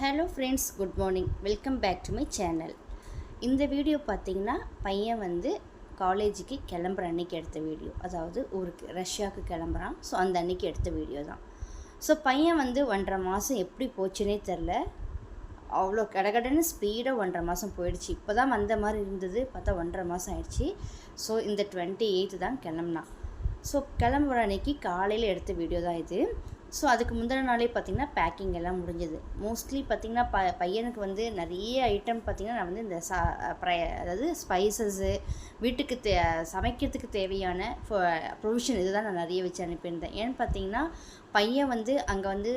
Hello friends good morning welcome back to my channel இந்த video பார்த்தீங்கன்னா பையன் வந்து காலேஜுக்கு கிளம்புற அன்னைக்கு எடுத்த வீடியோ அதாவது ஊருக்கு ரஷ்யாவுக்கு கிளம்புறான். ஸோ அந்த அன்னைக்கு எடுத்த வீடியோ தான். ஸோ பையன் வந்து ஒன்றரை மாதம் எப்படி போச்சுனே தெரில அவ்வளோ கடகடன்னு ஸ்பீடாக ஒன்றரை மாதம் போயிடுச்சு. இப்போ தான் வந்த மாதிரி இருந்தது. பார்த்தா ஒன்றரை மாதம் ஆயிடுச்சு. ஸோ இந்த டுவெண்ட்டி எயித்து தான் கிளம்புனான். ஸோ கிளம்புற அன்னைக்கு காலையில் எடுத்த வீடியோ தான் இது. ஸோ அதுக்கு முந்தின நாளே பார்த்திங்கன்னா பேக்கிங் எல்லாம் முடிஞ்சது. மோஸ்ட்லி பார்த்திங்கன்னா ப பையனுக்கு வந்து நிறைய ஐட்டம் பார்த்திங்கன்னா நான் வந்து இந்த சா ப்ரை அதாவது ஸ்பைசஸ்ஸு வீட்டுக்கு தே சமைக்கிறதுக்கு தேவையான ப்ரொவிஷன் இதுதான் நான் நிறைய வச்சு அனுப்பியிருந்தேன். ஏன்னு பார்த்தீங்கன்னா பையன் வந்து அங்கே வந்து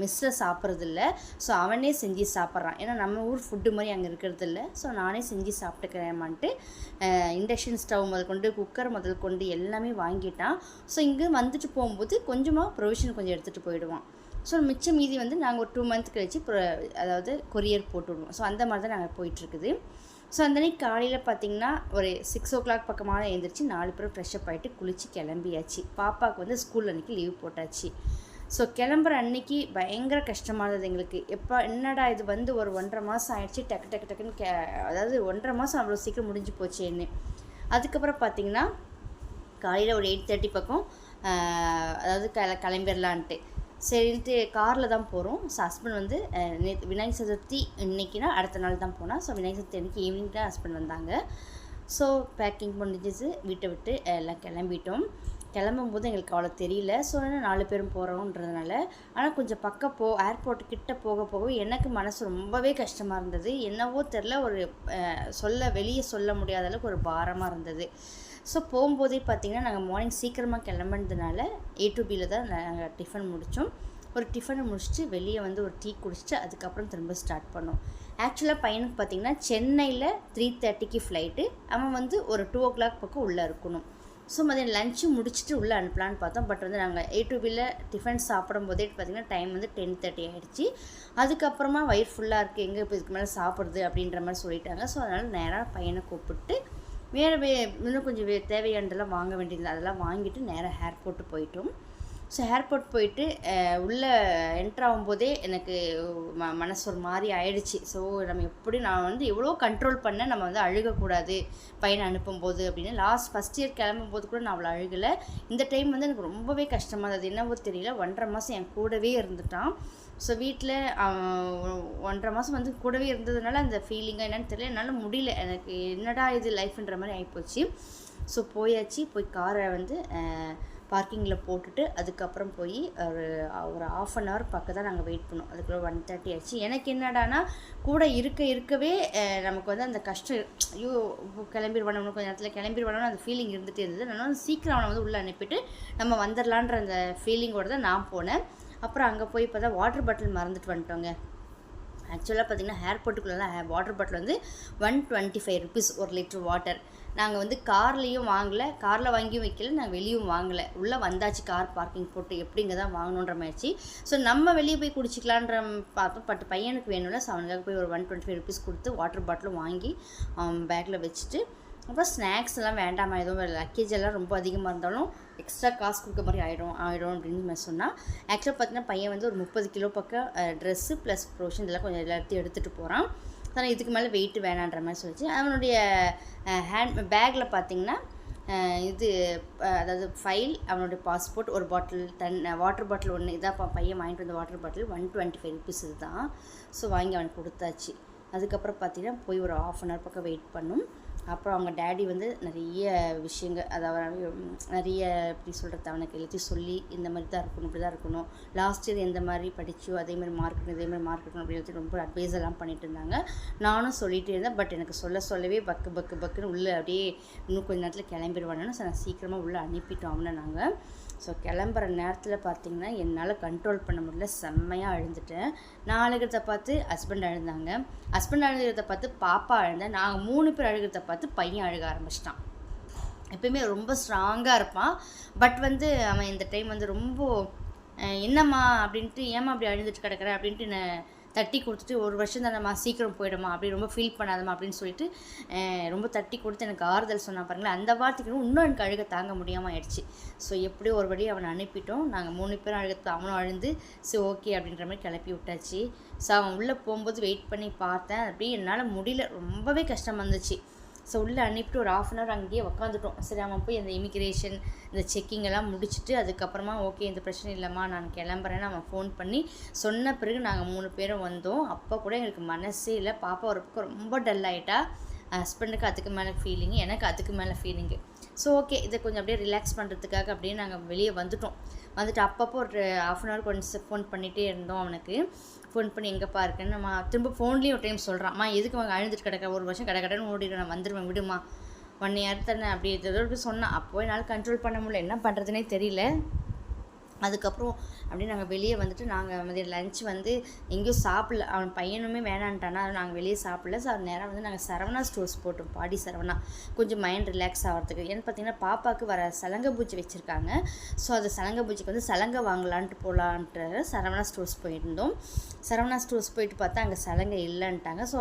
மிஸ்ஸில் சாப்பிட்றதில்ல. ஸோ அவனே செஞ்சு சாப்பிட்றான். ஏன்னா நம்ம ஊர் ஃபுட்டு மாதிரி அங்கே இருக்கிறதில்ல. ஸோ நானே செஞ்சு சாப்பிட்டுக்கிறேன்மான்ட்டு இண்டக்ஷன் ஸ்டவ் முதல் கொண்டு குக்கர் முதல் கொண்டு எல்லாமே வாங்கிட்டான். ஸோ இங்கே வந்துட்டு போகும்போது கொஞ்சமாக ப்ரொவிஷன் கொஞ்சம் எடுத்துகிட்டு போயிடுவான். ஸோ மிச்சம் மீதி வந்து நாங்கள் ஒரு டூ மந்த் கழித்து அதாவது கொரியர் போட்டு விடுவோம் ஸோ அந்த மாதிரி தான் நாங்கள் போயிட்டுருக்குது. ஸோ அந்த அன்றைக்கி காலையில் பார்த்தீங்கன்னா ஒரு சிக்ஸ் ஓ கிளாக் பக்கமாக எழுந்திரிச்சு நாலு பேரும் ஃப்ரெஷ்அப் ஆகிட்டு குளித்து கிளம்பியாச்சு. பாப்பாவுக்கு வந்து ஸ்கூல் அன்றைக்கி லீவ் போட்டாச்சு. ஸோ கிளம்புற அன்னைக்கு பயங்கர கஷ்டமாக இருந்தது எங்களுக்கு. எப்போ என்னடா இது வந்து ஒரு ஒன்றரை மாதம் ஆயிடுச்சு டக்கு டக்கு டக்குன்னு கே அதாவது ஒன்றரை மாதம் அவ்வளோ சீக்கிரம் முடிஞ்சு போச்சேன்னு. அதுக்கப்புறம் பார்த்தீங்கன்னா காலையில் ஒரு எயிட் தேர்ட்டி பக்கம் அதாவது க கிளம்பிடலான்ட்டு சரின்ட்டு காரில் தான் போகிறோம் ஸோ ஹஸ்பண்ட் வந்து நேற்று விநாயகர் சதுர்த்தி இன்றைக்கினா அடுத்த நாள் தான் போனால் ஸோ விநாயகர் சதுர்த்தி அன்றைக்கி ஈவினிங் தான் ஹஸ்பண்ட் வந்தாங்க. ஸோ பேக்கிங் முடிஞ்சிச்சு. வீட்டை விட்டு எல்லாம் கிளம்பிட்டோம். கிளம்பும் போது எங்களுக்கு அவ்வளோ தெரியல. ஸோ நாலு பேரும் போகிறோன்றதுனால ஆனால் கொஞ்சம் பக்கம் போ ஏர்போர்ட் கிட்ட போக போக எனக்கு மனசு ரொம்பவே கஷ்டமாக இருந்தது. என்னவோ தெரில ஒரு சொல்ல வெளியே சொல்ல முடியாத அளவுக்கு ஒரு பாரமாக இருந்தது. ஸோ போகும்போதே பார்த்திங்கன்னா நாங்கள் மார்னிங் சீக்கிரமாக கிளம்புனதுனால ஏ டு பியில் தான் நாங்கள் டிஃபன் முடித்தோம் ஒரு டிஃபனை முடிச்சுட்டு வெளியே வந்து ஒரு டீ குடிச்சிட்டு அதுக்கப்புறம் திரும்ப ஸ்டார்ட் பண்ணோம். ஆக்சுவலாக பையனுக்கு பார்த்திங்கன்னா சென்னையில் த்ரீ தேர்ட்டிக்கு ஃப்ளைட்டு அவன் வந்து ஒரு டூ ஓ கிளாக் பக்கம் உள்ளே இருக்கணும். ஸோ மதியம் லஞ்சு முடிச்சுட்டு உள்ளே அனுப்பலான்னு பார்த்தோம். பட் வந்து நாங்கள் ஏ டு பியில் டிஃபன் சாப்பிடும் போதே பார்த்திங்கன்னா டைம் வந்து டென் தேர்ட்டி ஆகிடுச்சு அதுக்கப்புறமா வயிறு ஃபுல்லாக இருக்குது எங்கே இப்போ இதுக்கு மேலே சாப்பிட்றது அப்படின்ற மாதிரி சொல்லிட்டாங்க. ஸோ அதனால் நேராக பையனை கூப்பிட்டு வேறு வே இன்னும் கொஞ்சம் வே தேவையானதெல்லாம் வாங்க வேண்டியது அதெல்லாம் வாங்கிட்டு நேராக ஏர்போர்ட்டு போயிட்டோம். ஸோ ஏர்போர்ட் போயிட்டு உள்ளே என்ட்ரு ஆகும்போதே எனக்கு ம மனசு ஒரு மாதிரி ஆயிடுச்சு. ஸோ நம்ம எப்படி நான் வந்து எவ்வளோ கண்ட்ரோல் பண்ண நம்ம வந்து அழுகக்கூடாது பையனை அனுப்பும்போது அப்படின்னு. லாஸ்ட் ஃபஸ்ட் இயர் கிளம்பும் போது கூட நான் அவ்வளோ அழுகலை. இந்த டைம் வந்து எனக்கு ரொம்பவே கஷ்டமாக இருந்தது. என்னவோ தெரியல. ஒன்றரை மாதம் என் கூடவே இருந்துட்டான். ஸோ வீட்டில் ஒன்றரை மாதம் வந்து கூடவே இருந்ததுனால அந்த ஃபீலிங்காக என்னென்னு தெரியல. என்னால் முடியல. எனக்கு என்னடா இது லைஃப்ன்ற மாதிரி ஆகிப்போச்சு ஸோ போயாச்சு. போய் காரை வந்து பார்க்கிங்கில் போட்டுட்டு அதுக்கப்புறம் போய் ஒரு ஒரு ஆஃப் அன் ஹவர் பக்கம் தான் நாங்கள் வெயிட் பண்ணோம். அதுக்குள்ளே ஒன் தேர்ட்டி ஆச்சு. எனக்கு என்னடானா கூட இருக்க இருக்கவே நமக்கு வந்து அந்த கஷ்டம் ஐயோ கிளம்பிடுவானு கொஞ்சம் நேரத்தில் கிளம்பிடுவானு அந்த ஃபீலிங் இருந்துகிட்டே இருந்தது. நான் சீக்கிரம் அவனை வந்து உள்ளே அனுப்பிட்டு நம்ம வந்துடலான்ற அந்த ஃபீலிங்கோடு தான் நான் போனேன். அப்புறம் அங்கே போய் இப்போ தான் வாட்டர் பாட்டில் மறந்துட்டு வந்துட்டோங்க. ஆக்சுவலாக பார்த்திங்கன்னா ஏர்போர்ட்டுக்குள்ளெல்லாம் வாட்டர் பாட்டில் வந்து ஒன் டுவெண்ட்டி ஃபைவ் ருபீஸ் ஒரு லிட்டர் வாட்டர் நாங்கள் வந்து கார்லேயும் வாங்கலை காரில் வாங்கியும் வைக்கல நாங்கள் வெளியும் வாங்கலை. உள்ளே வந்தாச்சு கார் பார்க்கிங் போட்டு எப்படிங்க தான் வாங்கணுன்ற மாதிரிச்சு ஸோ நம்ம வெளியே போய் குடிச்சிக்கலான்ற பார்த்தோம் பட் பையனுக்கு வேணும்ல ஸோ அவனுக்காக போய் ஒரு ஒன் டுவெண்ட்டி ஃபைவ் ருபீஸ் கொடுத்து வாட்டர் பாட்டிலும் வாங்கி அவன் பேக்கில் வச்சுட்டு அப்புறம் ஸ்நாக்ஸ் எல்லாம் வேண்டாமா எதுவும் லக்கேஜ் எல்லாம் ரொம்ப அதிகமாக இருந்தாலும் எக்ஸ்ட்ரா காசு கொடுக்க மாதிரி ஆகிடும் ஆகிடும் அப்படின்னு மாதிரி சொன்னால் ஆக்சுவலாக பார்த்தீங்கன்னா பையன் வந்து ஒரு முப்பது கிலோ பக்கம் ட்ரெஸ்ஸு ப்ளஸ் ப்ரோஷன் இதெல்லாம் கொஞ்சம் எல்லாத்தையும் எடுத்துகிட்டு போகிறான் ஆனால் இதுக்கு மேலே வெயிட் வேணான்ற மாதிரி சொல்லிச்சு. அவனுடைய ஹேண்ட் பேக்கில் பார்த்தீங்கன்னா இது அதாவது ஃபைல் அவனுடைய பாஸ்போர்ட் ஒரு பாட்டில் தன் வாட்டர் பாட்டில் ஒன்று இதான் பையன் வாங்கிட்டு வந்த water bottle one twenty five rupees இதுதான். ஸோ வாங்கி அவனுக்கு கொடுத்தாச்சு. அதுக்கப்புறம் பார்த்தீங்கன்னா போய் ஒரு ஆஃப் அன் ஹவர் பக்கம் வெயிட் பண்ணும். அப்புறம் அவங்க டேடி வந்து நிறைய விஷயங்கள் அதாவது நிறைய எப்படி சொல்கிறது அவனுக்கு எல்லாத்தையும் சொல்லி இந்த மாதிரி தான் இருக்கணும் இப்படி தான் இருக்கணும். லாஸ்ட் இயர் எந்த மாதிரி படித்தோ அதே மாதிரி மார்க் இருக்கணும் இதே மாதிரி மார்க் இருக்கணும் அப்படின்னு ரொம்ப அட்வைஸ் எல்லாம் பண்ணிட்டு இருந்தாங்க. நானும் சொல்லிகிட்டே இருந்தேன் பட் எனக்கு சொல்ல சொல்லவே பக்கு பக்கு பக்குன்னு உள்ளே அப்படியே இன்னும் கொஞ்ச நேரத்தில் கிளம்பிடுவானு நான் சீக்கிரமாக உள்ளே அனுப்பிட்டோம் அவனை நாங்கள் ஸோ கிளம்புற நேரத்தில் பார்த்தீங்கன்னா என்னால் கண்ட்ரோல் பண்ண முடியல. செம்மையாக அழுந்துட்டேன். நான் அழுகிறத பார்த்து ஹஸ்பண்ட் அழுந்தாங்க. ஹஸ்பண்ட் அழுகிறத பார்த்து பாப்பா அழுந்தேன் நாங்கள் மூணு பேர் அழுகிறத பார்த்து பையன் அழுக ஆரம்பிச்சிட்டான். எப்பயுமே ரொம்ப ஸ்ட்ராங்காக இருப்பான். பட் வந்து அவன் இந்த டைம் வந்து ரொம்ப என்னம்மா? அப்படின்ட்டு ஏமா அப்படி அழுதுட்டு கிடக்குற? அப்படின்ட்டு தட்டி கொடுத்துட்டு ஒரு வருஷம் தானம்மா சீக்கிரம் போயிடுமா அப்படி ரொம்ப ஃபீல் பண்ணாதம்மா அப்படின்னு சொல்லிட்டு ரொம்ப தட்டி கொடுத்து எனக்கு ஆறுதல் சொன்னால் பாருங்களேன் அந்த வார்த்தைக்கு இன்னும் எனக்கு அழுக தாங்க முடியாமல் ஆயிடுச்சு. ஸோ எப்படியோ ஒரு வழி அவனை அனுப்பிட்டோம். நாங்கள் மூணு பேரும் அழுகத்தில் அவனும் அழுந்து சரி ஓகே அப்படின்ற மாதிரி கிளப்பி விட்டாச்சு. ஸோ அவன் உள்ளே போகும்போது வெயிட் பண்ணி பார்த்தேன். அப்படியே என்னால் முடியல. ரொம்பவே கஷ்டமாக இருந்துச்சு. ஸோ உள்ளே அனுப்பிட்டு ஒரு ஆஃப் அன் ஹவர் அங்கேயே உக்காந்துட்டோம். சரி அவன் போய் அந்த இமிக்ரேஷன் இந்த செக்கிங் எல்லாம் முடிச்சுட்டு அதுக்கப்புறமா ஓகே இந்த பிரச்சனை இல்லைம்மா நான் கிளம்புறேன்னு அவன் ஃபோன் பண்ணி சொன்ன பிறகு நாங்கள் மூணு பேரும் வந்தோம். அப்போ கூட எங்களுக்கு மனசே இல்லை. பாப்பா ஒரு பக்கம் ரொம்ப டல் ஆகிட்டா ஹஸ்பண்டுக்கு அதுக்கு மேலே ஃபீலிங்கு எனக்கு அதுக்கு மேலே ஃபீலிங்கு ஸோ ஓகே இதை கொஞ்சம் அப்படியே ரிலாக்ஸ் பண்ணுறதுக்காக அப்படியே நாங்கள் வெளியே வந்துட்டோம். வந்துட்டு அப்பப்போ ஒரு ஆஃப் அன் ஹவர் கொஞ்சம் ஃபோன் பண்ணிகிட்டே இருந்தோம் அவனுக்கு. ஃபோன் பண்ணி எங்கேப்பா இருக்குன்னு? நம்ம திரும்ப ஃபோன்லேயும் ஒரு டைம் சொல்கிறான் அம்மா எதுக்கு அவங்க அழுதுட்டு கிடக்க ஒரு வருஷம் கடை கடைன்னு ஓடிடுறேன். நான் வந்துடுவேன் விடுமா ஒன் இயர் தானே அப்படி ஏதோ சொன்னான். அப்போ என்னால் கண்ட்ரோல் பண்ண முடியல. என்ன பண்ணுறதுனே தெரியல. அதுக்கப்புறம் அப்படியே நாங்கள் வெளியே வந்துட்டு நாங்கள் மதியம் லஞ்ச் வந்து எங்கேயும் சாப்பிடல. அவன் பையனுமே வேணான்ட்டானா நாங்கள் வெளியே சாப்பிடல. ஸோ அது நேரம் வந்து நாங்கள் சரவணா ஸ்டோர்ஸ் போட்டோம் பாடி சரவணா. கொஞ்சம் மைண்ட் ரிலாக்ஸ் ஆகிறதுக்கு ஏன்னு பார்த்தீங்கன்னா பாப்பாவுக்கு வர சலங்கை பூச்சி வச்சுருக்காங்க. ஸோ அந்த சலங்கை பூச்சிக்கு வந்து சலங்கை வாங்கலான்ட்டு போகலான்ட்டு சரவணா ஸ்டோர்ஸ் போயிருந்தோம். சரவணா ஸ்டோர்ஸ் போயிட்டு பார்த்தா அங்கே சலங்கை இல்லைன்ட்டாங்க. ஸோ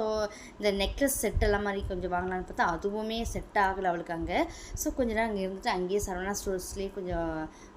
இந்த நெக்லஸ் செட் எல்லாம் மாதிரி கொஞ்சம் வாங்கலான்னு பார்த்தா அதுவுமே செட் ஆகலை அவளுக்கு அங்கே. ஸோ கொஞ்ச நேரம் அங்கே இருந்துட்டு அங்கேயே சரவணா ஸ்டோர்ஸ்லேயே கொஞ்சம்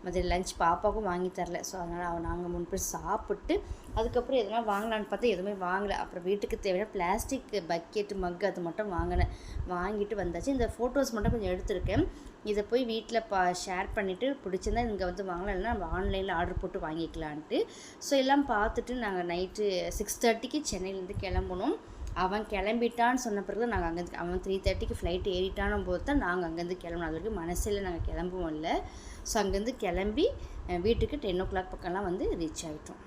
மதியம் லஞ்ச் பாப்பாவுக்கும் வாங்கி தரல. ஸோ அதனால் அவன் நாங்கள் மூணு பேர் சாப்பிட்டு அதுக்கப்புறம் எதுனா வாங்கலான்னு பார்த்தா எதுவுமே வாங்கலை. அப்புறம் வீட்டுக்கு தேவையான பிளாஸ்டிக் பக்கெட்டு மக் அது மட்டும் வாங்கினேன். வாங்கிட்டு வந்தாச்சு. இந்த ஃபோட்டோஸ் மட்டும் கொஞ்சம் எடுத்திருக்கேன். இதை போய் வீட்டில் பா ஷேர் பண்ணிவிட்டு பிடிச்சிருந்தா இங்கே வந்து வாங்கலாம். இல்லைன்னா நம்ம ஆன்லைனில் ஆர்டர் போட்டு வாங்கிக்கலான்ட்டு ஸோ எல்லாம் பார்த்துட்டு நாங்கள் நைட்டு சிக்ஸ் தேர்ட்டிக்கு சென்னையிலேருந்து கிளம்பணும். அவன் கிளம்பிட்டான்னு சொன்ன பிறகு தான் நாங்கள் அங்கேருந்து அவன் த்ரீ தேர்ட்டிக்கு ஃப்ளைட் ஏறிட்டான போது தான் நாங்கள் அங்கேருந்து கிளம்பணும் அது வரைக்கும் மனசில் நாங்கள் கிளம்புவோம் இல்லை. ஸோ அங்கேருந்து கிளம்பி வீட்டுக்கு டென் ஓ கிளாக் பக்கம்லாம் வந்து ரீச் ஆகிட்டோம்